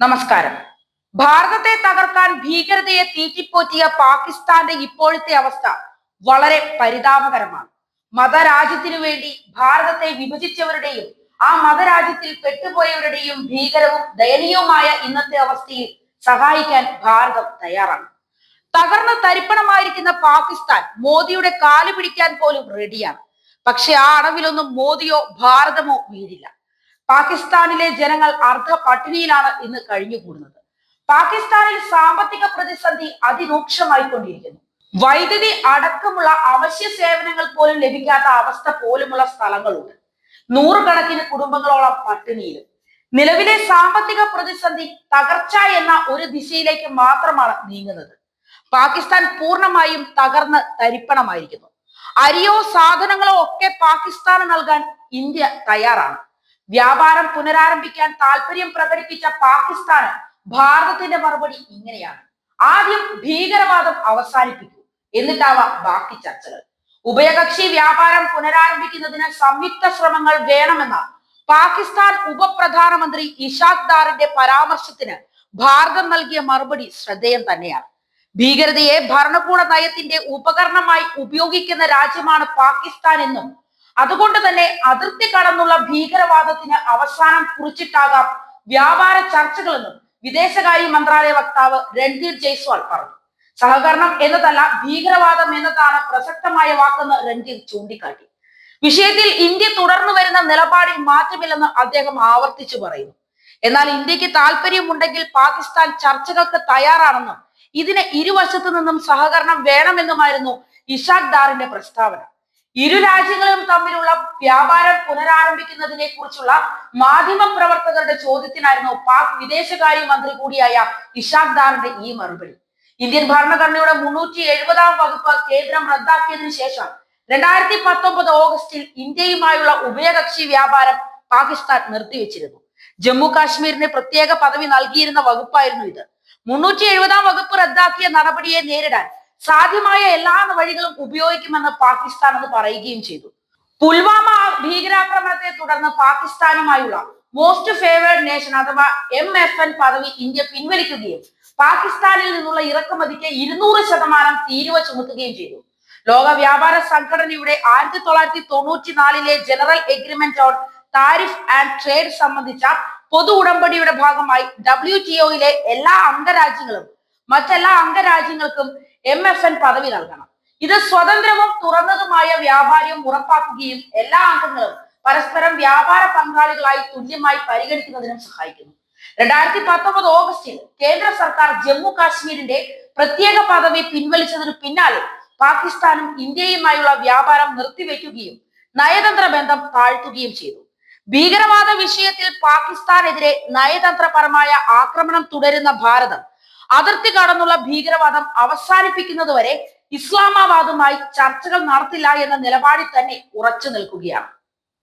നമസ്കാരം. ഭാരതത്തെ തകർക്കാൻ ഭീകരതയെ തീറ്റിപ്പോറ്റിയ പാകിസ്ഥാന്റെ ഇപ്പോഴത്തെ അവസ്ഥ വളരെ പരിതാപകരമാണ്. മതരാജ്യത്തിനു വേണ്ടി ഭാരതത്തെ വിഭജിച്ചവരുടെയും ആ മതരാജ്യത്തിൽ പെട്ടുപോയവരുടെയും ഭീകരവും ദയനീയവുമായ ഇന്നത്തെ അവസ്ഥയിൽ സഹായിക്കാൻ ഭാരതം തയ്യാറാണ്. തകർന്ന തരിപ്പണമായിരിക്കുന്ന പാകിസ്ഥാൻ മോദിയുടെ കാൽ പിടിക്കാൻ പോലും റെഡിയാണ് പക്ഷെ ആ അടവിലൊന്നും മോദിയോ ഭാരതമോ വീഴില്ല. പാകിസ്ഥാനിലെ ജനങ്ങൾ അർദ്ധ പട്ടിണിയിലാണ് ഇന്ന് കഴിഞ്ഞുകൂടുന്നത്. പാകിസ്ഥാനിൽ സാമ്പത്തിക പ്രതിസന്ധി അതിരൂക്ഷമായിക്കൊണ്ടിരിക്കുന്നു. വൈദ്യുതി അടക്കമുള്ള അവശ്യ സേവനങ്ങൾ പോലും ലഭിക്കാത്ത അവസ്ഥ പോലുമുള്ള സ്ഥലങ്ങളുണ്ട്. നൂറുകണക്കിന് കുടുംബങ്ങളോളം പട്ടിണിയിലും. നിലവിലെ സാമ്പത്തിക പ്രതിസന്ധി തകർച്ച എന്ന ഒരു ദിശയിലേക്ക് മാത്രമാണ് നീങ്ങുന്നത്. പാകിസ്ഥാൻ പൂർണമായും തകർന്ന് തരിപ്പണമായിരിക്കുന്നു. അരിയോ സാധനങ്ങളോ ഒക്കെ പാകിസ്ഥാന് നൽകാൻ ഇന്ത്യ തയ്യാറാണ്. വ്യാപാരം പുനരാരംഭിക്കാൻ താല്പര്യം പ്രകടിപ്പിച്ച പാകിസ്ഥാന് ഭാരതത്തിന്റെ മറുപടി ഇങ്ങനെയാണ്. ആദ്യം ഭീകരവാദം അവസാനിപ്പിക്കൂ. എന്നിട്ടാവാം ബാക്കി ചർച്ചകൾ. ഉഭയകക്ഷി വ്യാപാരം പുനരാരംഭിക്കുന്നതിന് സംയുക്ത ശ്രമങ്ങൾ വേണമെന്ന പാകിസ്ഥാൻ ഉപപ്രധാനമന്ത്രി ഇഷാഖ് ദാറിന്റെ പരാമർശത്തിന് ഭാരതം നൽകിയ മറുപടി ശ്രദ്ധേയം തന്നെയാണ്. ഭീകരതയെ ഭരണകൂട നയത്തിന്റെ ഉപകരണമായി ഉപയോഗിക്കുന്ന രാജ്യമാണ് പാകിസ്ഥാൻ എന്നും അതുകൊണ്ട് തന്നെ അതിർത്തി കടന്നുള്ള ഭീകരവാദത്തിന് അവസാനം കുറിച്ചിട്ടാകാം വ്യാപാര ചർച്ചകളെന്നും വിദേശകാര്യ മന്ത്രാലയ വക്താവ് രൺധീർ ജയ്സ്വാൾ പറഞ്ഞു. സഹകരണം എന്നതല്ല ഭീകരവാദം എന്നതാണ് പ്രസക്തമായ വാക്കെന്ന് രൺധീർ ചൂണ്ടിക്കാട്ടി. വിഷയത്തിൽ ഇന്ത്യ തുടർന്നു വരുന്ന നിലപാടിൽ മാറ്റമില്ലെന്ന് അദ്ദേഹം ആവർത്തിച്ചു പറയുന്നു. എന്നാൽ ഇന്ത്യയ്ക്ക് താല്പര്യമുണ്ടെങ്കിൽ പാകിസ്ഥാൻ ചർച്ചകൾക്ക് തയ്യാറാണെന്നും ഇതിന് ഇരുവശത്തു നിന്നും സഹകരണം വേണമെന്നുമായിരുന്നു ഇഷാഖ് ദാറിന്റെ പ്രസ്താവന. ഇരു രാജ്യങ്ങളും തമ്മിലുള്ള വ്യാപാരം പുനരാരംഭിക്കുന്നതിനെ കുറിച്ചുള്ള മാധ്യമ പ്രവർത്തകരുടെ ചോദ്യത്തിനായിരുന്നു പാക് വിദേശകാര്യ മന്ത്രി കൂടിയായ ഇഷാഖ് ദാറിന്റെ ഈ മറുപടി. ഇന്ത്യൻ ഭരണഘടനയുടെ മുന്നൂറ്റി എഴുപതാം വകുപ്പ് കേന്ദ്രം റദ്ദാക്കിയതിനു ശേഷം രണ്ടായിരത്തി പത്തൊമ്പത് ഓഗസ്റ്റിൽ ഇന്ത്യയുമായുള്ള ഉഭയകക്ഷി വ്യാപാരം പാകിസ്ഥാൻ നിർത്തിവെച്ചിരുന്നു. ജമ്മു കാശ്മീരിന് പ്രത്യേക പദവി നൽകിയിരുന്ന വകുപ്പായിരുന്നു ഇത്. മുന്നൂറ്റി എഴുപതാം വകുപ്പ് റദ്ദാക്കിയ നടപടിയെ നേരിടാൻ സാധ്യമായ എല്ലാ വഴികളും ഉപയോഗിക്കുമെന്ന് പാകിസ്ഥാൻ അത് പറയുകയും ചെയ്തു. പുൽവാമ ഭീകരാക്രമണത്തെ തുടർന്ന് പാകിസ്ഥാനുമായുള്ള മോസ്റ്റ് ഫേവേർഡ് നേഷൻ അഥവാ എം എഫ് എൻ പദവി ഇന്ത്യ പിൻവലിക്കുകയും പാകിസ്ഥാനിൽ നിന്നുള്ള ഇറക്കുമതിക്ക് ഇരുന്നൂറ് ശതമാനം തീരുവ ചുമത്തുകയും ചെയ്തു. ലോക വ്യാപാര സംഘടനയുടെ ആയിരത്തി തൊള്ളായിരത്തി തൊണ്ണൂറ്റി നാലിലെ general agreement on tariff and trade സംബന്ധിച്ച പൊതു ഉടമ്പടിയുടെ ഭാഗമായി ഡബ്ല്യു ടി ഒയിലെ എല്ലാ അംഗരാജ്യങ്ങളും മറ്റെല്ലാ അംഗരാജ്യങ്ങൾക്കും എം എഫ് എൻ പദവി നൽകണം. ഇത് സ്വതന്ത്രവും തുറന്നതുമായ വ്യാപാരം ഉറപ്പാക്കുകയും എല്ലാ അംഗങ്ങളും പരസ്പരം വ്യാപാര പങ്കാളികളായി തുല്യമായി പരിഗണിക്കുന്നതിനും സഹായിക്കുന്നു. രണ്ടായിരത്തി പത്തൊമ്പത് ഓഗസ്റ്റിൽ കേന്ദ്ര സർക്കാർ ജമ്മു കാശ്മീരിന്റെ പ്രത്യേക പദവി പിൻവലിച്ചതിനു പിന്നാലെ പാകിസ്ഥാനും ഇന്ത്യയുമായുള്ള വ്യാപാരം നിർത്തിവെക്കുകയും നയതന്ത്ര ബന്ധം താഴ്ത്തുകയും ചെയ്തു. ഭീകരവാദ വിഷയത്തിൽ പാകിസ്ഥാനെതിരെ നയതന്ത്രപരമായ ആക്രമണം തുടരുന്ന ഭാരതം അതിർത്തി കടന്നുള്ള ഭീകരവാദം അവസാനിപ്പിക്കുന്നത് വരെ ഇസ്ലാമാബാദുമായി ചർച്ചകൾ നടത്തില്ല എന്ന നിലപാടിൽ തന്നെ ഉറച്ചു നിൽക്കുകയാണ്.